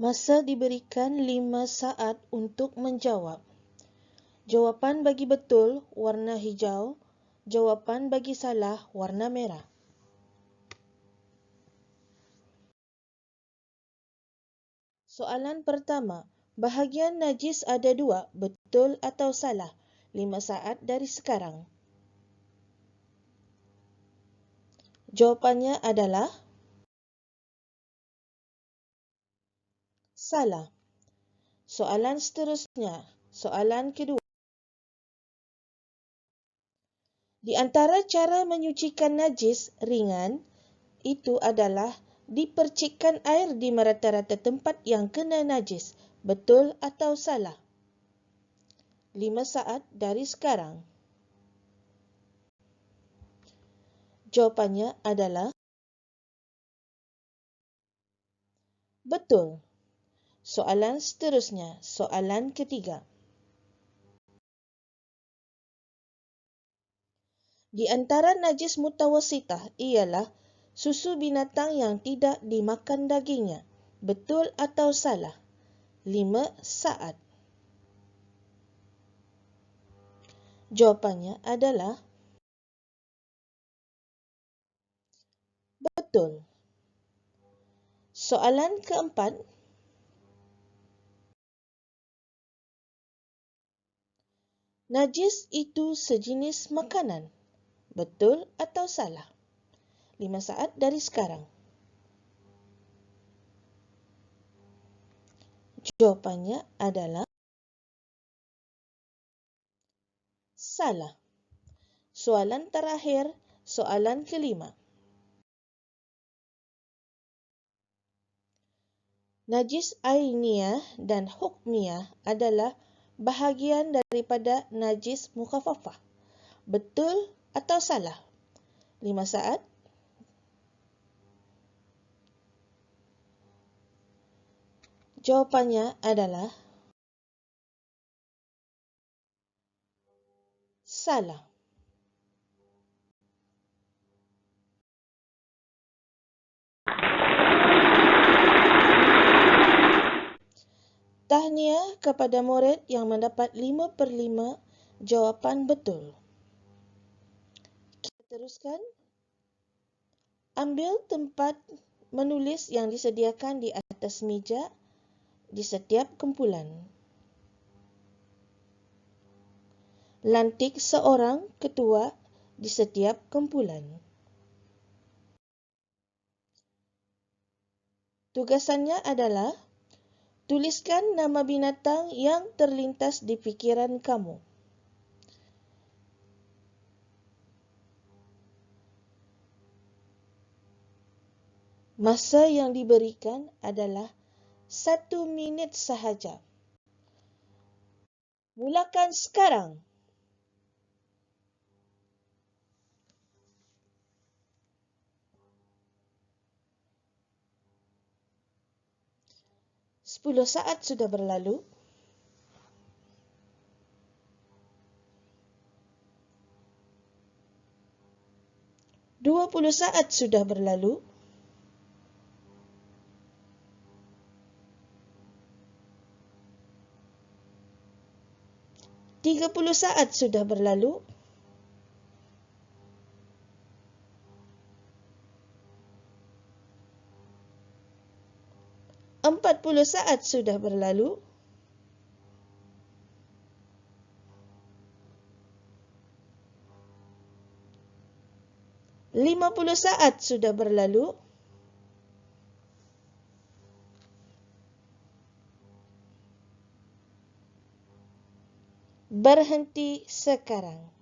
Masa diberikan 5 saat untuk menjawab. Jawapan bagi betul warna hijau, jawapan bagi salah warna merah. Soalan pertama, bahagian najis ada dua, betul atau salah? 5 saat dari sekarang. Jawapannya adalah salah. Soalan seterusnya, soalan kedua. Di antara cara menyucikan najis ringan itu adalah dipercikkan air di merata-rata tempat yang kena najis. Betul atau salah? Lima saat dari sekarang. Jawapannya adalah betul. Soalan seterusnya, soalan ketiga. Di antara najis mutawasitah ialah susu binatang yang tidak dimakan dagingnya. Betul atau salah? Lima saat. Jawapannya adalah betul. Soalan keempat, Najis itu sejenis makanan. Betul atau salah? Lima saat dari sekarang. Jawapannya adalah salah. Soalan terakhir, soalan kelima. Najis ainiyah dan hukmiyah adalah bahagian daripada najis mukhafafah. Betul atau salah? Lima saat. Jawapannya adalah salah. Tahniah kepada murid yang mendapat 5 per 5 jawapan betul. Kita teruskan. Ambil tempat menulis yang disediakan di atas meja di setiap kumpulan. Lantik seorang ketua di setiap kumpulan. Tugasannya adalah Tuliskan nama binatang yang terlintas di fikiran kamu. Masa yang diberikan adalah satu minit sahaja. Mulakan sekarang. Sepuluh saat sudah berlalu. Dua puluh saat sudah berlalu. Tiga puluh saat sudah berlalu. 40 saat sudah berlalu. Lima puluh saat sudah berlalu. Berhenti sekarang.